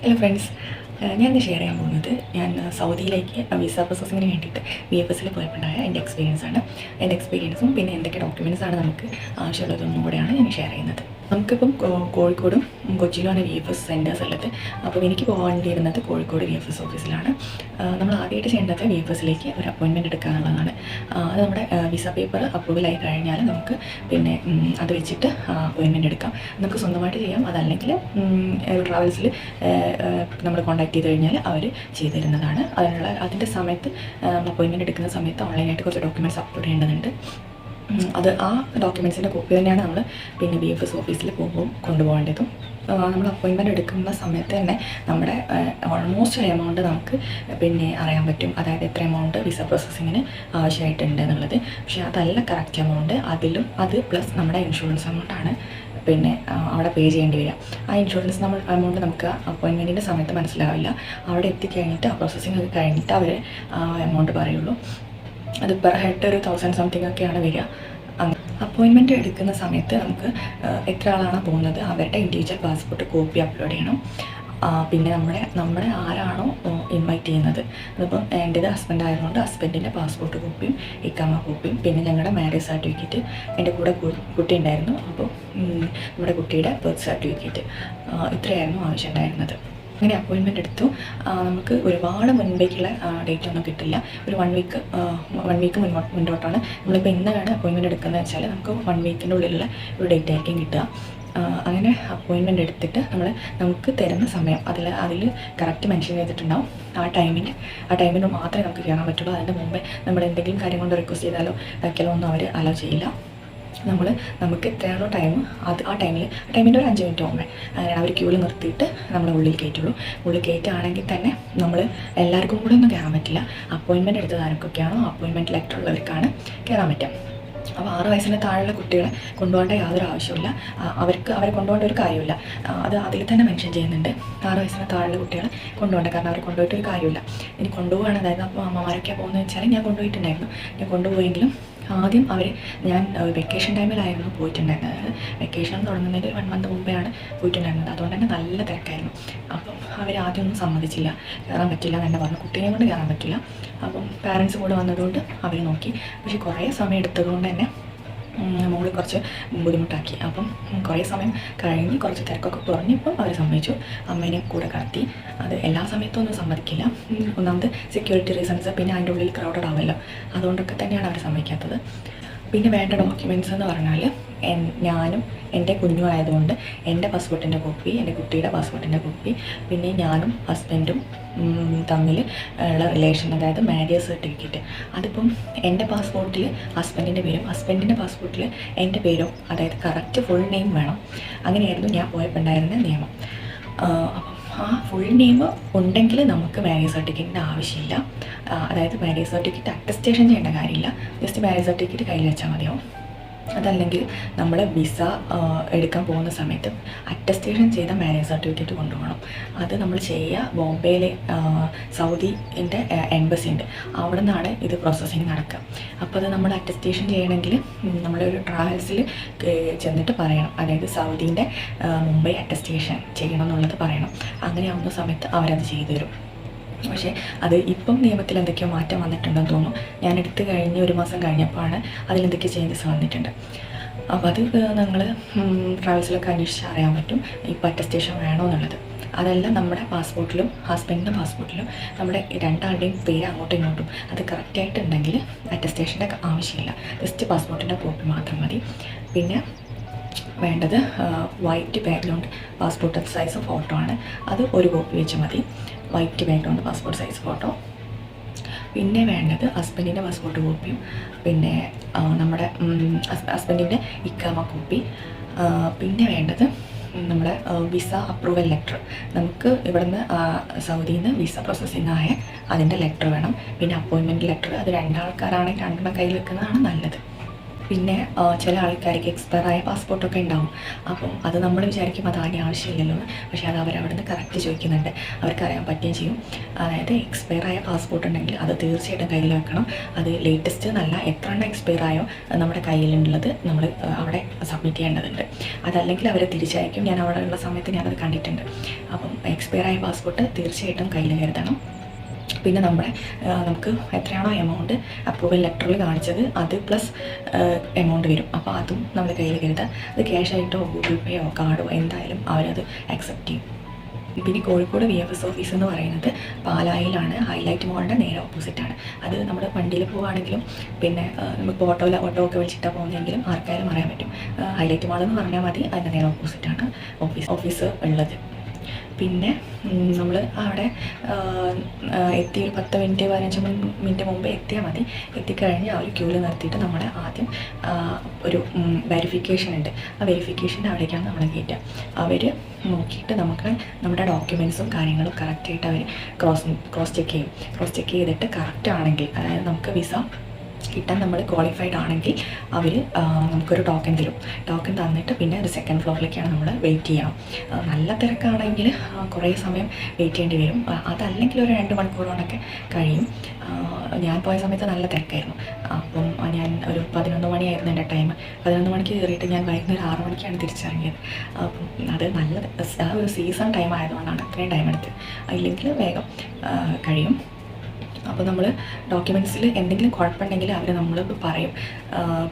Hello friends ഞാൻ ഇന്ന് share ചെയ്യാൻ പോകുന്നത് ഞാൻ സൗദിയിലേക്ക് വിസ പ്രോസസ്സിങ്ങിന് വേണ്ടിയിട്ട് ബി എഫ് എസിൽ പോയപ്പോണ്ടായ എന്റെ എക്സ്പീരിയൻസ് ആണ്. എന്റെ എക്സ്പീരിയൻസും പിന്നെ എന്തൊക്കെ ഡോക്യുമെന്റ്സ് ആണ് നമുക്ക് ആവശ്യമുള്ളതൊന്നും കൂടെയാണ് ഞാൻ ഷെയർ ചെയ്യുന്നത്. നമുക്കിപ്പം കോഴിക്കോടും കൊച്ചിയിലുമാണ് വി എഫ് എസ് സെന്റേഴ്സ് ഉള്ളത്. അപ്പോൾ എനിക്ക് പോകേണ്ടിയിരുന്നത് കോഴിക്കോട് വി എഫ് എസ് ഓഫീസിലാണ് നമ്മൾ ആദ്യമായിട്ട് ചെയ്യേണ്ടത് വി ഒരു അപ്പോയിൻമെന്റ് എടുക്കാനുള്ളതാണ് എന്നുള്ളതാണ് അത് നമ്മുടെ വിസ പേപ്പർ അപ്രൂവൽ ആയി കഴിഞ്ഞാൽ നമുക്ക് പിന്നെ അത് വെച്ചിട്ട് അപ്പോയിൻമെന്റ് എടുക്കാം. നമുക്ക് സ്വന്തമായിട്ട് ചെയ്യാം. അതല്ലെങ്കിൽ ട്രാവൽസിൽ നമ്മൾ കോൺടാക്ട് ചെയ്ത് കഴിഞ്ഞാൽ അവർ ചെയ്തു തരുന്നതാണ്. അതിനുള്ള അതിന്റെ സമയത്ത് അപ്പോയിൻമെന്റ് എടുക്കുന്ന സമയത്ത് ഓൺലൈനായിട്ട് കുറച്ച് ഡോക്യുമെന്റ്സ് അപ്ലോഡ് ചെയ്യേണ്ടതുണ്ട്. അത് ആ ഡോക്യുമെൻസിന്റെ കോപ്പി തന്നെയാണ് നമ്മൾ പിന്നെ ബി എഫ് എസ് ഓഫീസിൽ പോകുമ്പോൾ കൊണ്ടുപോകേണ്ടതും. നമ്മൾ അപ്പോയിൻമെന്റ് എടുക്കുന്ന സമയത്ത് തന്നെ നമ്മുടെ ഓൾമോസ്റ്റ് ഒരു എമൗണ്ട് നമുക്ക് പിന്നെ അറിയാൻ പറ്റും. അതായത് എത്ര എമൗണ്ട് വിസ പ്രോസസ്സിങ്ങിന് ആവശ്യമായിട്ടുണ്ട് എന്നുള്ളത്. പക്ഷേ അതല്ല കറക്റ്റ് എമൗണ്ട് അതിലും അത് പ്ലസ് നമ്മുടെ ഇൻഷുറൻസ് എമൗണ്ടാണ് പിന്നെ അവിടെ പേ ചെയ്യേണ്ടി വരിക. ആ ഇൻഷുറൻസ് നമ്മൾ എമൗണ്ട് നമുക്ക് അപ്പോയിൻമെന്റിന്റെ സമയത്ത് മനസ്സിലാവില്ല. അവിടെ എത്തിക്കഴിഞ്ഞിട്ട് ആ പ്രോസസ്സിങ് ഒക്കെ കഴിഞ്ഞിട്ട് അവർ എമൗണ്ട് പറയുള്ളൂ. അത് പെർ ഹെഡ് ഒരു തൗസൻഡ് സംതിങ് ഒക്കെയാണ് വരിക. അപ്പോയിൻമെന്റ് എടുക്കുന്ന സമയത്ത് നമുക്ക് എത്ര ആളാണ് പോകുന്നത് അവരുടെ ഇൻഡിവിജ്വൽ പാസ്പോർട്ട് കോപ്പി അപ്ലോഡ് ചെയ്യണം. പിന്നെ നമ്മുടെ നമ്മളെ ആരാണോ ഇൻവൈറ്റ് ചെയ്യുന്നത്. അതിപ്പം എന്റേത് ഹസ്ബൻഡ് ആയതുകൊണ്ട് ഹസ്ബൻഡിന്റെ പാസ്പോർട്ട് കോപ്പിയും ഇക്കാമ കോപ്പിയും പിന്നെ ഞങ്ങളുടെ മാരേജ് സർട്ടിഫിക്കറ്റ് എന്റെ കൂടെ കുട്ടി ഉണ്ടായിരുന്നു. അപ്പോൾ നമ്മുടെ കുട്ടിയുടെ ബർത്ത് സർട്ടിഫിക്കറ്റ് ഇത്രയായിരുന്നു ആവശ്യമുണ്ടായിരുന്നത്. അങ്ങനെ അപ്പോയിൻമെന്റ് എടുത്തു. നമുക്ക് ഒരുപാട് മുൻപേക്കുള്ള ഡേറ്റ് ഒന്നും കിട്ടില്ല. ഒരു വൺ വീക്ക് വൺ വീക്ക് മുന്നോട്ട് മുന്നോട്ടാണ്. നമ്മളിപ്പോൾ ഇന്നാണ് അപ്പോയിൻമെന്റ് എടുക്കുന്നത് വെച്ചാൽ നമുക്ക് വൺ വീക്കിന്റെ ഉള്ളിലുള്ള ഒരു ഡേറ്റ് ആയിരിക്കും കിട്ടുക. അങ്ങനെ അപ്പോയിൻമെന്റ് എടുത്തിട്ട് നമ്മൾ നമുക്ക് തരുന്ന സമയം അതിൽ അതിൽ കറക്റ്റ് മെൻഷൻ ചെയ്തിട്ടുണ്ടാവും. ആ ടൈമിന് ആ ടൈമിന് മാത്രമേ നമുക്ക് കയറാൻ പറ്റുള്ളൂ. അതിന്റെ മുമ്പേ നമ്മൾ എന്തെങ്കിലും കാര്യം കൊണ്ട് റിക്വസ്റ്റ് ചെയ്താലോ ഇതാക്കിയാലോ ഒന്നും അവർ അലോ ചെയ്യില്ല. നമ്മൾ നമുക്ക് എത്രയാണോ ടൈം അത് ആ ടൈമിൽ ടൈമിന്റെ ഒരു അഞ്ച് മിനിറ്റ് മുമ്പേ അങ്ങനെ അവർ ക്യൂവിൽ നിർത്തിയിട്ട് നമ്മൾ ഉള്ളിൽ കയറ്റുള്ളൂ ഉള്ളിൽ കയറ്റുകയാണെങ്കിൽ തന്നെ നമ്മൾ എല്ലാവർക്കും കൂടെ ഒന്നും കയറാൻ പറ്റില്ല. അപ്പോയിൻമെന്റ് എടുത്തത് ആർക്കൊക്കെയാണോ അപ്പോയിൻമെന്റ് ലെറ്റർ ഉള്ളവർക്കാണ് കയറാൻ പറ്റുക. അപ്പോൾ ആറ് വയസ്സിന് താഴെയുള്ള കുട്ടികളെ കൊണ്ടുപോകേണ്ട യാതൊരു ആവശ്യമില്ല അവർക്ക് അവരെ കൊണ്ടുപോകേണ്ട ഒരു കാര്യമില്ല അത് അതിൽ തന്നെ മെൻഷൻ ചെയ്യുന്നുണ്ട്. ആറ് വയസ്സിന് താഴെയുള്ള കുട്ടികളെ കൊണ്ടുപോകേണ്ട കാരണം അവരെ കൊണ്ടുപോയിട്ട് ഒരു കാര്യമില്ല. ഇനി കൊണ്ടുപോവുകയാണ്. അതായത് അപ്പോൾ അമ്മമാരൊക്കെയാണ് പോകുന്നത് വെച്ചാൽ ഞാൻ കൊണ്ടുപോയിട്ടുണ്ടായിരുന്നു. ഞാൻ കൊണ്ടുപോയെങ്കിലും ആദ്യം അവർ ഞാൻ വെക്കേഷൻ ടൈമിലായിരുന്നു പോയിട്ടുണ്ടായിരുന്നത്. വെക്കേഷൻ തുടങ്ങുന്നതിന് വൺ മന്ത് മുമ്പേയാണ് പോയിട്ടുണ്ടായിരുന്നത്. അതുകൊണ്ട് തന്നെ നല്ല തിരക്കായിരുന്നു. അപ്പം ഒന്നും സമ്മതിച്ചില്ല. കയറാൻ പറ്റില്ല എന്നെ പറഞ്ഞു. കുട്ടീനെ കൊണ്ട് കയറാൻ പറ്റില്ല. അപ്പം പാരൻസ് കൂടെ വന്നതുകൊണ്ട് അവർ നോക്കി. പക്ഷേ കുറേ സമയം എടുത്തതുകൊണ്ട് തന്നെ മോൾ കുറച്ച് ബുദ്ധിമുട്ടാക്കി. അപ്പം കുറേ സമയം കഴിഞ്ഞ് കുറച്ച് തിരക്കൊക്കെ കുറഞ്ഞപ്പോൾ അവർ സമ്മതിച്ചു. അമ്മേനെ കൂടെ കടത്തി. അത് എല്ലാ സമയത്തും ഒന്നും സമ്മതിക്കില്ല. ഒന്നാമത് സെക്യൂരിറ്റി റീസൺസ് പിന്നെ അതിന്റെ ഉള്ളിൽ ക്രൗഡഡ് ആവുമല്ലോ അതുകൊണ്ടൊക്കെ തന്നെയാണ് അവർ സമ്മതിക്കാത്തത്. പിന്നെ വേണ്ട ഡോക്യുമെന്റ്സ് എന്ന് പറഞ്ഞാൽ ഞാനും എന്റെ കുഞ്ഞും ആയതുകൊണ്ട് എന്റെ പാസ്പോർട്ടിന്റെ കോപ്പി എന്റെ കുട്ടിയുടെ പാസ്പോർട്ടിന്റെ കോപ്പി പിന്നെ ഞാനും ഹസ്ബൻഡും തമ്മിൽ ഉള്ള റിലേഷൻ അതായത് മാരേജ് സർട്ടിഫിക്കറ്റ് അതിപ്പം എന്റെ പാസ്പോർട്ടിൽ ഹസ്ബൻഡിന്റെ പേരും ഹസ്ബൻഡിന്റെ പാസ്പോർട്ടിൽ എന്റെ പേരും അതായത് കറക്റ്റ് ഫുൾ നെയിം വേണം. അങ്ങനെയായിരുന്നു ഞാൻ പോയപ്പോൾ ഉണ്ടായിരുന്ന നിയമം. അപ്പം ആ ഫുൾ നെയിം ഉണ്ടെങ്കിൽ നമുക്ക് മാരേജ് സർട്ടിഫിക്കറ്റിന്റെ ആവശ്യമില്ല. അതായത് മാരേജ് സർട്ടിഫിക്കറ്റ് അറ്റസ്റ്റേഷൻ ചെയ്യേണ്ട കാര്യമില്ല. ജസ്റ്റ് മാരേജ് സർട്ടിഫിക്കറ്റ് കയ്യിൽ വെച്ചാൽ മതിയാവും. അതല്ലെങ്കിൽ നമ്മൾ വിസ എടുക്കാൻ പോകുന്ന സമയത്ത് അറ്റസ്റ്റേഷൻ ചെയ്ത മാരേജ് സർട്ടിഫിക്കറ്റ് കൊണ്ടുപോകണം. അത് നമ്മൾ ചെയ്യുക ബോംബെയിലെ സൗദിന്റെ എംബസി ഉണ്ട് അവിടെ നിന്നാണ് ഇത് പ്രോസസ്സിങ് നടക്കുക. അപ്പോൾ അത് നമ്മൾ അറ്റസ്റ്റേഷൻ ചെയ്യണമെങ്കിൽ നമ്മളൊരു ട്രാവൽസിൽ ചെന്നിട്ട് പറയണം. അതായത് സൗദീന്റെ മുംബൈ അറ്റസ്റ്റേഷൻ ചെയ്യണം എന്നുള്ളത് പറയണം. അങ്ങനെ ആവുന്ന സമയത്ത് അവരത് ചെയ്തു തരും. പക്ഷേ അത് ഇപ്പം നിയമത്തിൽ എന്തൊക്കെയോ മാറ്റം വന്നിട്ടുണ്ടെന്ന് തോന്നുന്നു. ഞാൻ എടുത്തു കഴിഞ്ഞ് ഒരു മാസം കഴിഞ്ഞപ്പോഴാണ് അതിലെന്തൊക്കെ ചേഞ്ചസ് വന്നിട്ടുണ്ട്. അപ്പോൾ അത് നമ്മൾ ട്രാവൽസിലൊക്കെ അന്വേഷിച്ച് അറിയാൻ പറ്റും. ഇപ്പോൾ അറ്റസ്റ്റേഷൻ വേണോ എന്നുള്ളത്. അതെല്ലാം നമ്മുടെ പാസ്പോർട്ടിലും ഹസ്ബൻഡിന്റെ പാസ്പോർട്ടിലും നമ്മുടെ രണ്ടാളുടെയും പേര് അങ്ങോട്ടും ഇങ്ങോട്ടും. അത് കറക്റ്റായിട്ടുണ്ടെങ്കിൽ അറ്റസ്റ്റേഷന്റെ ആവശ്യമില്ല. ജസ്റ്റ് പാസ്പോർട്ടിന്റെ കോപ്പി മാത്രം മതി. പിന്നെ വേണ്ടത് white background passport size photo ആണ്. അത് ഒരു കോപ്പി വെച്ച് മതി. White background passport size photo പിന്നെ വേണ്ടത് ഹസ്ബൻഡിന്റെ പാസ്പോർട്ട് കോപ്പിയും പിന്നെ നമ്മുടെ ഹസ്ബൻഡിന്റെ ഇക്കാമ കോപ്പി പിന്നെ വേണ്ടത് നമ്മുടെ വിസ അപ്രൂവൽ ലെറ്റർ നമുക്ക് ഇവിടുന്ന് സൗദിയിൽ നിന്ന് വിസ പ്രോസസ്സിംഗ് ആയ അതിന്റെ ലെറ്റർ വേണം. പിന്നെ അപ്പോയിൻമെന്റ് ലെറ്റർ അത് രണ്ടാൾക്കാരാണെങ്കിൽ രണ്ടെണ്ണം കയ്യിൽ വെക്കുന്നതാണ് നല്ലത്. പിന്നെ ചില ആൾക്കാർക്ക് എക്സ്പയറായ പാസ്പോർട്ടൊക്കെ ഉണ്ടാവും. അപ്പോൾ അത് നമ്മൾ വിചാരിക്കും അത് ആദ്യം ആവശ്യമില്ലല്ലോ പക്ഷേ അത് അവരവിടുന്ന് കറക്റ്റ് ചോദിക്കുന്നുണ്ട്. അവർക്ക് അറിയാൻ പറ്റുകയും ചെയ്യും. അതായത് എക്സ്പയറായ പാസ്പോർട്ട് ഉണ്ടെങ്കിൽ അത് തീർച്ചയായിട്ടും കയ്യിൽ വെക്കണം. അത് ലേറ്റസ്റ്റ് നല്ല എത്ര എണ്ണം എക്സ്പയർ ആയോ നമ്മുടെ കയ്യിലുള്ളത് നമ്മൾ അവിടെ സബ്മിറ്റ് ചെയ്യേണ്ടതുണ്ട്. അതല്ലെങ്കിൽ അവർ തിരിച്ചയക്കും. ഞാൻ അവിടെ ഉള്ള സമയത്ത് ഞാനത് കണ്ടിട്ടുണ്ട്. അപ്പം എക്സ്പയർ ആയ പാസ്പോർട്ട് തീർച്ചയായിട്ടും കയ്യിൽ കരുതണം. പിന്നെ നമ്മുടെ നമുക്ക് എത്രയാണോ എമൗണ്ട് അപ്രൂവൽ ലെറ്ററിൽ കാണിച്ചത് അത് പ്ലസ് എമൗണ്ട് വരും. അപ്പോൾ അതും നമ്മൾ കയ്യിൽ കരുതുക അത് ക്യാഷ് ആയിട്ടോ ഗൂഗിൾ പേയോ കാർഡോ എന്തായാലും അവരത് അക്സെപ്റ്റ് ചെയ്യും. പിന്നെ Kozhikode V F S office എന്ന് പറയുന്നത് പാലായിലാണ്. ഹൈലൈറ്റ് മോളിന്റെ നേരെ ഓപ്പോസിറ്റാണ് അത് നമ്മുടെ വണ്ടിയിൽ പോവുകയാണെങ്കിലും പിന്നെ നമുക്ക് ഓട്ടോയിൽ ഓട്ടോ ഒക്കെ വിളിച്ചിട്ടാണ് പോകുന്നതെങ്കിലും ആർക്കായാലും അറിയാൻ പറ്റും. ഹൈലൈറ്റ് മോൾ എന്ന് പറഞ്ഞാൽ മതി. അതിന്റെ നേരെ ഓപ്പോസിറ്റാണ് ഓഫീസ് ഓഫീസ് ഉള്ളത്. പിന്നെ നമ്മൾ അവിടെ ആ, ആ, എത്തി ഒരു പത്ത് മിനിറ്റ് പതിനഞ്ച് മിനി- മിനിറ്റ് മുമ്പ് എത്തിയാൽ മതി. എത്തിക്കഴിഞ്ഞ് അവർ ക്യൂവിൽ നിർത്തിയിട്ട് നമ്മളെ ആദ്യം ഒരു വെരിഫിക്കേഷൻ ഉണ്ട്. ആ വെരിഫിക്കേഷന്റെ അവിടേക്കാണ് നമ്മൾ കയറ്റുക അവർ നോക്കിയിട്ട് നമുക്ക് നമ്മുടെ ഡോക്യുമെൻസും കാര്യങ്ങളും കറക്റ്റായിട്ട് അവർ ക്രോസ് ക്രോസ് ചെക്ക് ചെയ്യും. ക്രോസ് ചെക്ക് ചെയ്തിട്ട് കറക്റ്റ് ആണെങ്കിൽ അതായത് നമുക്ക് വിസ കിട്ടാൻ നമ്മൾ ക്വാളിഫൈഡ് ആണെങ്കിൽ അവർ നമുക്കൊരു ടോക്കൺ തരും. ടോക്കൺ തന്നിട്ട് പിന്നെ ഒരു സെക്കൻഡ് ഫ്ലോറിലേക്കാണ് നമ്മൾ വെയിറ്റ് ചെയ്യണം നല്ല തിരക്കാണെങ്കിൽ കുറേ സമയം വെയിറ്റ് ചെയ്യേണ്ടി വരും. അതല്ലെങ്കിൽ ഒരു രണ്ട് മണിക്കൂറോടൊക്കെ കഴിയും. ഞാൻ പോയ സമയത്ത് നല്ല തിരക്കായിരുന്നു. അപ്പം ഞാൻ ഒരു പതിനൊന്ന് മണിയായിരുന്നു എന്റെ ടൈം പതിനൊന്ന് മണിക്ക് കയറിയിട്ട് ഞാൻ വൈകുന്നേരം ആറ് മണിക്കാണ് തിരിച്ചിറങ്ങിയത്. അപ്പം അത് നല്ല ആ ഒരു സീസൺ ടൈം ആയതുകൊണ്ടാണ് അത്രയും ടൈം എടുത്ത് ഇല്ലെങ്കിൽ വേഗം കഴിയും. അപ്പോൾ നമ്മൾ ഡോക്യുമെന്റ്സിൽ എന്തെങ്കിലും കുഴപ്പമുണ്ടെങ്കിൽ അവർ നമ്മൾ പറയും.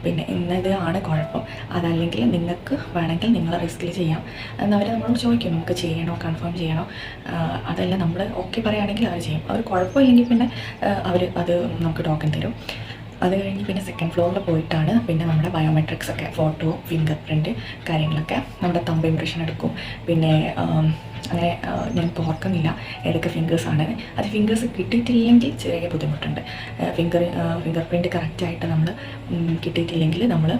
പിന്നെ ഇന്നത് ആണ് കുഴപ്പം. അതല്ലെങ്കിൽ നിങ്ങൾക്ക് വേണമെങ്കിൽ നിങ്ങൾ റിസ്കിൽ ചെയ്യാം. എന്നവർ നമ്മളോട് ചോദിക്കും നമുക്ക് ചെയ്യണോ? കൺഫേം ചെയ്യണോ? അതെല്ലാം നമ്മൾ ഓക്കെ പറയുകയാണെങ്കിൽ അവർ ചെയ്യും. അവർ കുഴപ്പമില്ലെങ്കിൽ പിന്നെ അവർ അത് നമുക്ക് ടോക്കൺ തരും. അത് കഴിഞ്ഞ് പിന്നെ സെക്കൻഡ് ഫ്ലോറിൽ പോയിട്ടാണ് പിന്നെ നമ്മുടെ ബയോമെട്രിക്സ് ഒക്കെ ഫോട്ടോ ഫിംഗർ പ്രിന്റ് കാര്യങ്ങളൊക്കെ നമ്മുടെ തമ്പ് ഇംപ്രഷൻ എടുക്കും. പിന്നെ അങ്ങനെ ഞാൻ ഇപ്പോൾ ഓർക്കുന്നില്ല. ഏതൊക്കെ ഫിംഗേഴ്സാണ് അത് ഫിംഗേഴ്സ് കിട്ടിയിട്ടില്ലെങ്കിൽ ചെറിയ ബുദ്ധിമുട്ടുണ്ട്. ഫിംഗർ ഫിംഗർ പ്രിന്റ് കറക്റ്റായിട്ട് നമ്മൾ കിട്ടിയിട്ടില്ലെങ്കിൽ നമ്മൾ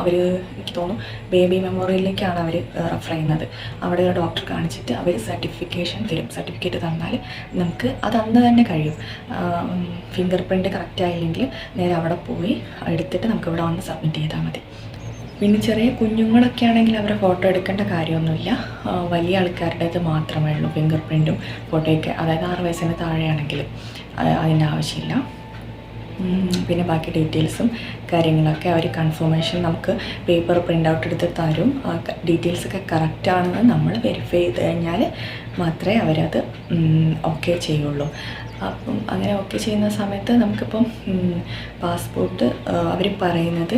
അവർ എനിക്ക് തോന്നുന്നു ബേബി മെമ്മോറിയലിലേക്കാണ് അവർ റെഫർ ചെയ്യുന്നത്. അവിടെ ഡോക്ടർ കാണിച്ചിട്ട് അവർ സർട്ടിഫിക്കേഷൻ തരും സർട്ടിഫിക്കറ്റ് തന്നാൽ നമുക്ക് അത് അന്ന് തന്നെ കഴിയും. ഫിംഗർ പ്രിന്റ് കറക്റ്റ് ആയില്ലെങ്കിൽ നേരെ അവിടെ പോയി എടുത്തിട്ട് നമുക്ക് ഇവിടെ വന്ന് സബ്മിറ്റ് ചെയ്താൽ മതി. പിന്നെ ചെറിയ കുഞ്ഞുങ്ങളൊക്കെ ആണെങ്കിൽ അവരെ ഫോട്ടോ എടുക്കേണ്ട കാര്യമൊന്നുമില്ല. വലിയ ആൾക്കാരുടേത് മാത്രമേ ഉള്ളൂ. ഫിംഗർ പ്രിന്റും ഫോട്ടോയൊക്കെ അതായത് ആറ് വയസ്സിന് താഴെയാണെങ്കിൽ അതിന്റെ ആവശ്യമില്ല. പിന്നെ ബാക്കി ഡീറ്റെയിൽസും കാര്യങ്ങളൊക്കെ അവർ കൺഫർമേഷൻ നമുക്ക് പേപ്പർ പ്രിന്റ് ഔട്ട് എടുത്ത് തരും. ആ ഡീറ്റെയിൽസ് ഒക്കെ കറക്റ്റ് ആണെന്ന് നമ്മൾ വെരിഫൈ ചെയ്ത് കഴിഞ്ഞാൽ മാത്രമേ അവരത് ഓക്കെ ചെയ്യുള്ളൂ. അപ്പം അങ്ങനെ ഓക്കെ ചെയ്യുന്ന സമയത്ത് നമുക്കിപ്പം പാസ്പോർട്ട് അവർ പറയുന്നത്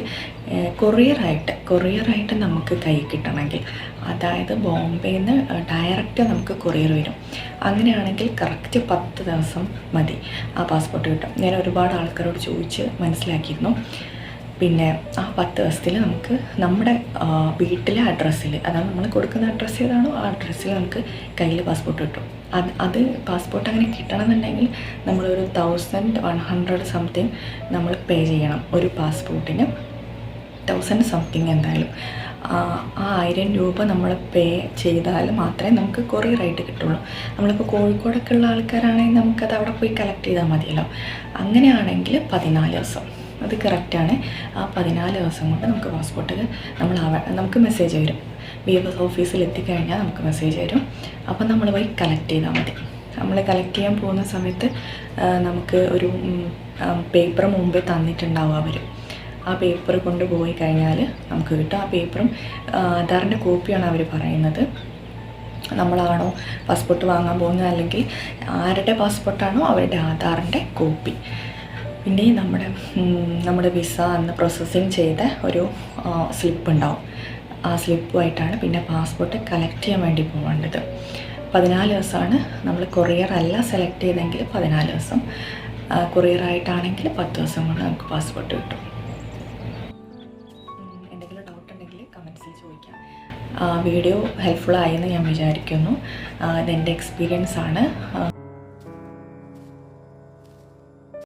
കൊറിയറായിട്ട് കൊറിയറായിട്ട് നമുക്ക് കൈ കിട്ടണമെങ്കിൽ. അതായത് ബോംബെയിൽ നിന്ന് ഡയറക്റ്റ് നമുക്ക് കൊറിയർ വരും. അങ്ങനെയാണെങ്കിൽ കറക്റ്റ് പത്ത് ദിവസം മതി ആ പാസ്പോർട്ട് കിട്ടും ഞാൻ ഒരുപാട് ആൾക്കാരോട് ചോദിച്ച് മനസ്സിലാക്കിയിരുന്നു. പിന്നെ ആ പത്ത് ദിവസത്തിൽ നമുക്ക് നമ്മുടെ വീട്ടിലെ അഡ്രസ്സിൽ അതാണ് നമ്മൾ കൊടുക്കുന്ന അഡ്രസ്സ് ഏതാണോ ആ അഡ്രസ്സിൽ നമുക്ക് കയ്യിൽ പാസ്പോർട്ട് കിട്ടും. അത് അത് പാസ്പോർട്ട് അങ്ങനെ കിട്ടണമെന്നുണ്ടെങ്കിൽ നമ്മളൊരു തൗസൻഡ് വൺ ഹൺഡ്രഡ് സംതിങ് നമ്മൾ പേ ചെയ്യണം. ഒരു പാസ്പോർട്ടിന് തൗസൻഡ് സംതിങ് എന്തായാലും. ആ ആയിരം രൂപ നമ്മൾ പേ ചെയ്താൽ മാത്രമേ നമുക്ക് കൊറിയർ കൊറിയറായിട്ട് കിട്ടുള്ളൂ. നമ്മളിപ്പോൾ കോഴിക്കോടൊക്കെ ഉള്ള ആൾക്കാരാണെങ്കിൽ നമുക്കത് അവിടെ പോയി കളക്ട് ചെയ്താൽ മതിയല്ലോ. അങ്ങനെയാണെങ്കിൽ പതിനാല് ദിവസം. അത് കറക്റ്റാണ് ആ പതിനാല് ദിവസം കൊണ്ട് നമുക്ക് പാസ്പോർട്ട് നമ്മൾ നമുക്ക് മെസ്സേജ് വരും. ബി എഫ് എസ് ഓഫീസിൽ എത്തിക്കഴിഞ്ഞാൽ നമുക്ക് മെസ്സേജ് വരും. അപ്പം നമ്മൾ പോയി കളക്ട് ചെയ്താൽ മതി. നമ്മൾ കളക്ട് ചെയ്യാൻ പോകുന്ന സമയത്ത് നമുക്ക് ഒരു പേപ്പർ മുമ്പേ തന്നിട്ടുണ്ടാവും അവർ ആ പേപ്പർ കൊണ്ടുപോയി കഴിഞ്ഞാൽ നമുക്ക് കിട്ടും. ആ പേപ്പറും ആധാറിന്റെ കോപ്പിയാണ് അവർ പറയുന്നത്. നമ്മളാണോ പാസ്പോർട്ട് വാങ്ങാൻ പോകുന്നത്? അല്ലെങ്കിൽ ആരുടെ പാസ്പോർട്ടാണോ അവരുടെ ആധാറിന്റെ കോപ്പി പിന്നെ നമ്മുടെ നമ്മുടെ വിസ അന്ന് പ്രോസസ്സിങ് ചെയ്ത ഒരു സ്ലിപ്പ് ഉണ്ടാവും. ആ സ്ലിപ്പുമായിട്ടാണ് പിന്നെ പാസ്പോർട്ട് കളക്ട് ചെയ്യാൻ വേണ്ടി പോകേണ്ടത്. പതിനാല് ദിവസമാണ് നമ്മൾ കൊറിയർ അല്ല സെലക്ട് ചെയ്തെങ്കിൽ പതിനാല് ദിവസം. കൊറിയറായിട്ടാണെങ്കിൽ പത്ത് ദിവസം കൊണ്ട് നമുക്ക് പാസ്പോർട്ട് കിട്ടും. വീഡിയോ ഹെൽപ്ഫുൾ ആയെന്ന് ഞാൻ വിചാരിക്കുന്നു. അതെന്റെ എക്സ്പീരിയൻസ് ആണ്.